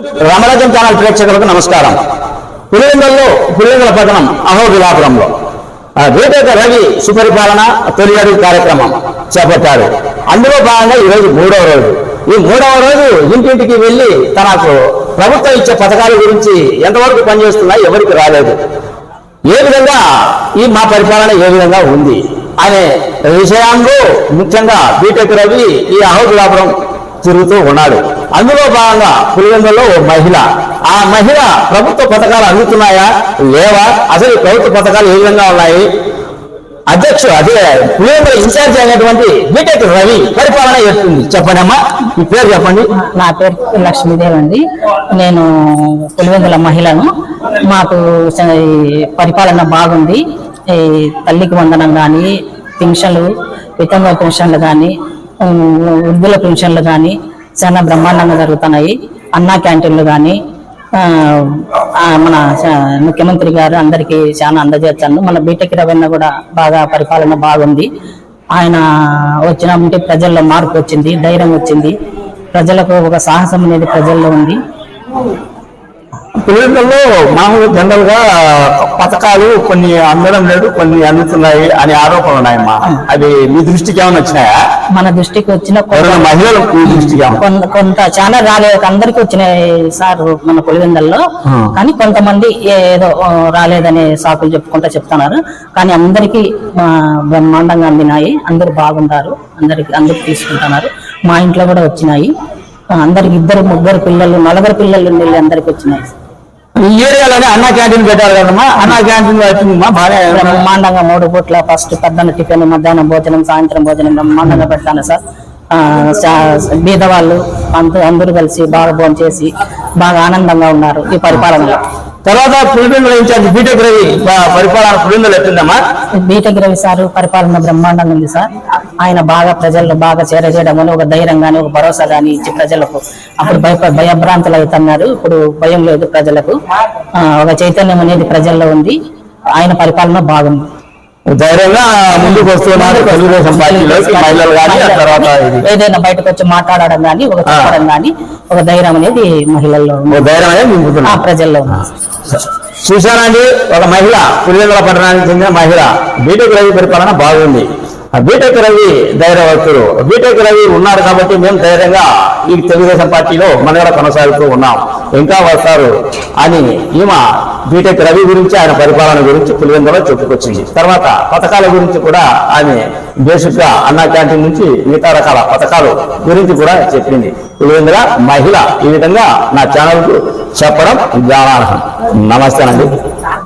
Ramarajam channel ప్రేక్షకులకు నమస్కారం. పులివెందుల్లో పులివెందుల పట్టణం అహోబిలాపురంలో. ఆ, బీటెక్ రవి సుపరిపాలన తొలి అడుగు కార్యక్రమం చేపట్టారు. అందులో భాగంగా ఈరోజు మూడవ రోజు. ఈ మూడవ రోజు ఇంటింటికి వెళ్ళి తనకు ప్రభుత్వం ఇచ్చే పథకాల గురించి ఎంతవరకు పనిచేస్తున్నాయి ఎవరికి రాలేదు. ఏ విధంగా ఈ మా పరిపాలన ఏ విధంగా ఉంది అనే విషయంలో ముఖ్యంగా బీటెక్ రవి ఈ అహోబిలాపురం తిరుగుతూ ఉన్నాడు. అందులో భాగంగా పులివెందులో ఓ మహిళ. ఆ మహిళ ప్రభుత్వ పథకాలు అందుతున్నాయా? లేవా? అసలు ప్రభుత్వ పథకాలు ఏ విధంగా ఉన్నాయి? అధ్యక్షుడు అదే పులివెందుల ఇన్ఛార్జ్ అయినటువంటి బీటెక్ రవి పరిపాలన చెప్తుంది చెప్పండి అమ్మా. మీ పేరు చెప్పండి. నా పేరు లక్ష్మీదేవి అండి. నేను పులివెందుల మహిళను. మాకు ఈ పరిపాలన బాగుంది. ఈ తల్లికి వందనం కానీ పెన్షన్లు వితంగ పెన్షన్లు కానీ వృద్ధుల పెన్షన్లు కానీ చాలా బ్రహ్మాండంగా జరుగుతున్నాయి. అన్నా క్యాంటీన్లు కానీ మన ముఖ్యమంత్రి గారు అందరికీ చాలా అందజేస్తాను. మన బీటెక్ రవీణ కూడా బాగా పరిపాలన బాగుంది. ఆయన వచ్చినప్పుడు ప్రజల్లో మార్పు వచ్చింది ధైర్యం వచ్చింది. ప్రజలకు ఒక సాహసం అనేది ప్రజల్లో ఉంది. పులివెందుల్లో మామూలు జనరల్గా పథకాలు కొన్ని అందడం లేదు కొన్ని అందుతున్నాయి అనే ఆరోపణలు ఉన్నాయమ్మా. అవి మీ దృష్టికి ఏమైనా వచ్చినాయా? మన దృష్టికి వచ్చిన మహిళలు మీ దృష్టికి కొంత చాలా రాలేదు అందరికి వచ్చినాయి సార్ మన పులివెందల్లో. కానీ కొంతమంది ఏదో రాలేదనే సాకులు చెప్పుకుంటా చెప్తున్నారు. కానీ అందరికి బ్రహ్మాండంగా అందినాయి. అందరు బాగుంటారు అందరికి అందరికి తీసుకుంటున్నారు. మా ఇంట్లో కూడా వచ్చినాయి. అందరికి ఇద్దరు ముగ్గురు పిల్లలు నలుగురు పిల్లలు అందరికి వచ్చినాయి. ఈ ఏరియాలోనే అన్నా క్యాంటీన్ పెట్టారు కదమ్మా. అన్నా క్యాంటీన్ వచ్చిందమ్మా బాగా బ్రహ్మాండంగా మూడు పూట్ల ఫస్ట్ పెద్దన టిఫిన్ మధ్యాహ్నం భోజనం సాయంత్రం భోజనం బ్రహ్మాండంగా పెడతాను సార్. ఆ, చా- బీద వాళ్ళు అంత అందరూ కలిసి బాగా భోజనం చేసి బాగా ఆనందంగా ఉన్నారు ఈ పరిపాలనలో. తర్వాత పులివెందుల ఇన్ఛార్జ్ బీటెక్ రవి పరిపాలన పులివెందులు ఎట్టిందమ్మా బీటెక్ రవి సార్ పరిపాలన బ్రహ్మాండంగా ఉంది సార్. ఆయన బాగా ప్రజల్లో బాగా చేరజేయడం అని ఒక ధైర్యం కానీ ఒక భరోసా కానీ ఇచ్చి ప్రజలకు అప్పుడు భయ భయభ్రాంతులు అవుతున్నారు. ఇప్పుడు భయం లేదు ప్రజలకు. ఒక చైతన్యం అనేది ప్రజల్లో ఉంది. ఆయన పరిపాలన బాగుంది. ధైర్యంగా ముందుకు వస్తున్నారు తెలుగుదేశం పార్టీలోకి మహిళలు కానీ ఆ తర్వాత ఏదైనా బయటకు వచ్చి మాట్లాడడం గాని ఒక చెప్పడం గాని ఒక ధైర్యం అనేది మహిళల్లో ధైర్యం అనేది ప్రజల్లో ఉంది. చూశానండి ఒక మహిళ పులివెందుల పట్టణానికి చెందిన మహిళ బీటెక్ రవి పరిపాలన బాగుంది. బీటెక్ రవి ధైర్యవంతుడు. బీటెక్ రవి ఉన్నారు కాబట్టి మేము ధైర్యంగా ఈ తెలుగుదేశం పార్టీలో మన కొనసాగుతూ ఉన్నాం. ఇంకా వస్తారు అని ఈమె బీటెక్ రవి గురించి ఆయన పరిపాలన గురించి పులివెందులో చెప్పుకొచ్చింది. తర్వాత పథకాల గురించి కూడా ఆమె బేసిక్గా అన్నా క్యాంటీన్ నుంచి మిగతా రకాల పథకాలు గురించి కూడా చెప్పింది. పులివెందుల మహిళ ఈ విధంగా నా ఛానల్కు చెప్పడం నమస్తే నమస్తేనండి